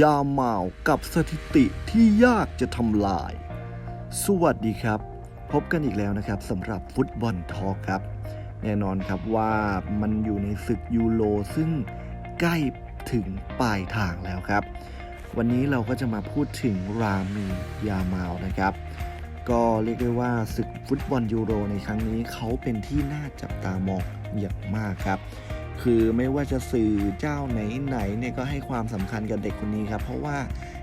ยาเมากับสถิติที่ยากจะทำลาย สวัสดีครับ พบกันอีกแล้วนะครับสำหรับฟุตบอลทอครับ แน่นอนครับว่ามันอยู่ในศึกยูโรซึ่งใกล้ถึงปลายทางแล้วครับ วันนี้เราก็จะมาพูดถึงรามียาเมานะครับ ก็เรียกได้ว่าศึกฟุตบอลยูโรในครั้งนี้เขาเป็นที่น่าจับตามองอย่างมากครับ คือไม่ว่าจะสื่อเจ้าไหนๆเนี่ยก็ให้ความสำคัญกับเด็กคนนี้ครับ เพราะว่า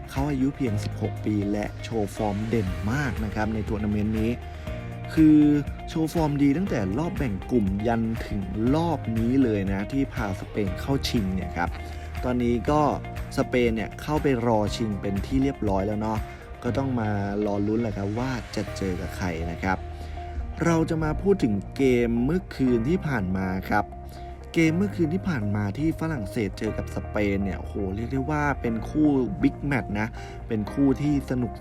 เขาอายุเพียง 16 ปีและโชว์ฟอร์มเด่นมากนะครับในทัวร์นาเมนต์นี้ คือโชว์ฟอร์มดีตั้งแต่รอบแบ่งกลุ่มยันถึงรอบนี้เลยนะ ที่พาสเปนเข้าชิงเนี่ยครับ ตอนนี้ก็สเปนเนี่ยเข้าไปรอชิงเป็นที่เรียบร้อยแล้วเนาะก็ต้องมารอลุ้นแหละครับว่าจะเจอกับใครนะครับ เราจะมาพูดถึงเกมเมื่อคืนที่ผ่านมาครับ เกมเมื่อคืนที่ผ่านมาที่ฝรั่งเศสเจอกับสเปนเนี่ยโหเรียกได้ว่าเป็นคู่บิ๊กแมตช์นะ เป็นคู่ที่สนุก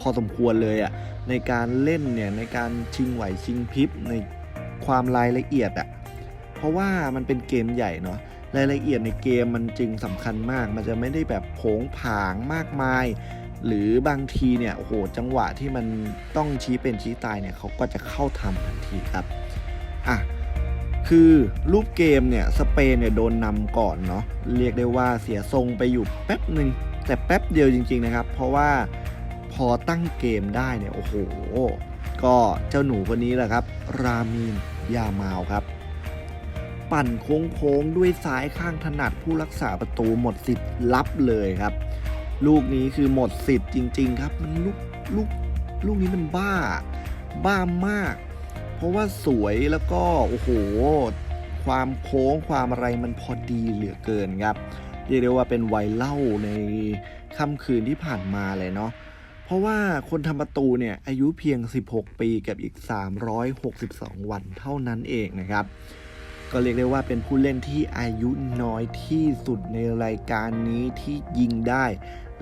พอสมควรเลยอะ่ะในการเล่นเนี่ยในการชิงไหวชิงพริบในความรายละเอียดอะ่ะเพราะว่ามันเป็นเกมใหญ่เนาะรายละเอียดในเกมมันจึงสำคัญมาก มันจะไม่ได้แบบโผงผางมากมาย หรือบางทีเนี่ยโอ้โหจังหวะที่มันต้องชี้เป็นชี้ตายเนี่ยเขาก็จะเข้าทำทันทีครับอะ คือรูปเกมเนี่ยสเปนเนี่ยโดนนำก่อนเนาะเรียกได้ว่าเสียทรงไปอยู่แป๊บหนึ่งแต่แป๊บเดียวจริง ๆนะครับ เพราะว่าพอตั้งเกมได้เนี่ยโอ้โห ก็เจ้าหนูคนนี้แหละครับ รามีนยามาลครับ ปั่นโค้งๆด้วยซ้ายข้างถนัดผู้รักษาประตูหมดสิทธิ์รับเลยครับ ลูกนี้คือหมดสิทธิ์จริง ๆ ครับมันลูกลูกลูกนี้มันบ้า บ้ามาก เพราะว่าสวยแล้วก็โอ้โห ความโค้งความอะไรมันพอดีเหลือเกินครับเรียกได้ว่าเป็นไวเล่าในค่ำคืนที่ผ่านมาเลยเนาะเพราะว่าคนทำประตูเนี่ยอายุเพียง 16 ปีกับอีก 362 วันเท่านั้นเองนะครับ ก็เรียกได้ว่าเป็นผู้เล่นที่อายุน้อยที่สุดในรายการนี้ที่ยิงได้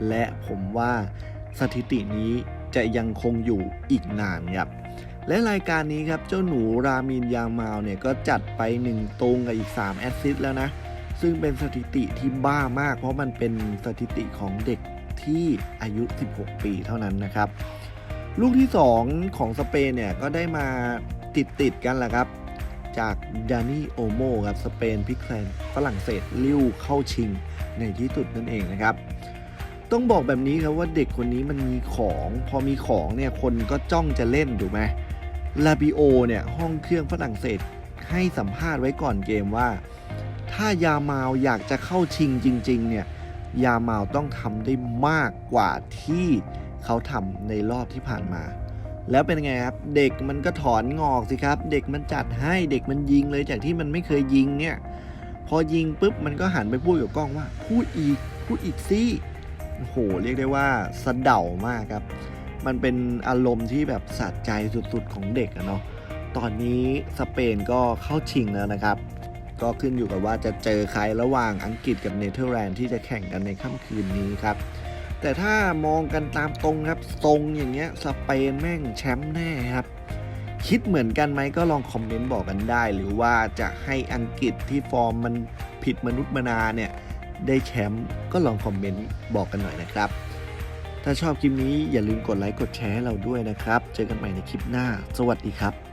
และผมว่าสถิตินี้จะยังคงอยู่อีกนานครับ และรายการนี้ครับ เจ้าหนูรามินยามาลเนี่ย ก็จัดไป 1ตรงกับอีก 3 แอสซิสแล้วนะ ซึ่งเป็นสถิติที่บ้ามาก เพราะมันเป็นสถิติของเด็กที่อายุ 16 ปีเท่านั้นนะครับ ลูกที่ 2 ของสเปนเนี่ย ก็ได้มาติดติดกันแหละครับ จากดานี่โอโมครับสเปนพิกแซงฝรั่งเศสลิ้วเข้าชิงในที่สุดนั่นเองนะครับต้องบอกแบบนี้ครับว่าเด็กคนนี้มันมีของ พอมีของเนี่ยคนก็จ้องจะเล่นถูกไหม ลาบิโอเนี่ยห้องเครื่องฝรั่งเศสให้สัมภาษณ์ไว้ก่อนเกมว่า ถ้ายามาลอยากจะเข้าชิงจริง ๆ เนี่ยยามาลต้องทำได้มากกว่าที่เขาทำในรอบที่ผ่านมา แล้วเป็นไงครับ เด็กมันก็ถอนงอกสิครับ เด็กมันจัดให้เด็กมันยิงเลยจากที่มันไม่เคยยิงเนี่ย พอยิงปุ๊บมันก็หันไปพูดกับกล้องว่า พูดอีกพูดอีกสิโอ้โหเรียกได้ว่าสะเดามากครับ มันเป็นอารมณ์ที่แบบสะใจสุดๆของเด็กอะเนาะตอนนี้สเปนก็เข้าชิงแล้วนะครับ ก็ขึ้นอยู่กับว่าจะเจอใครระหว่างอังกฤษกับเนเธอร์แลนด์ที่จะแข่งกันในค่ำคืนนี้ครับ แต่ถ้ามองกันตามตรงครับทรงอย่างเงี้ยสเปนแม่งแชมป์แน่ครับคิดเหมือนกันไหมก็ลองคอมเมนต์บอกกันได้ หรือว่าจะให้อังกฤษที่ฟอร์มมันผิดมนุษย์มนาเนี่ยได้แชมป์ก็ลองคอมเมนต์บอกกันหน่อยนะครับ ถ้าชอบคลิปนี้อย่าลืมกดไลค์กดแชร์ให้เราด้วยนะครับ เจอกันใหม่ในคลิปหน้า สวัสดีครับ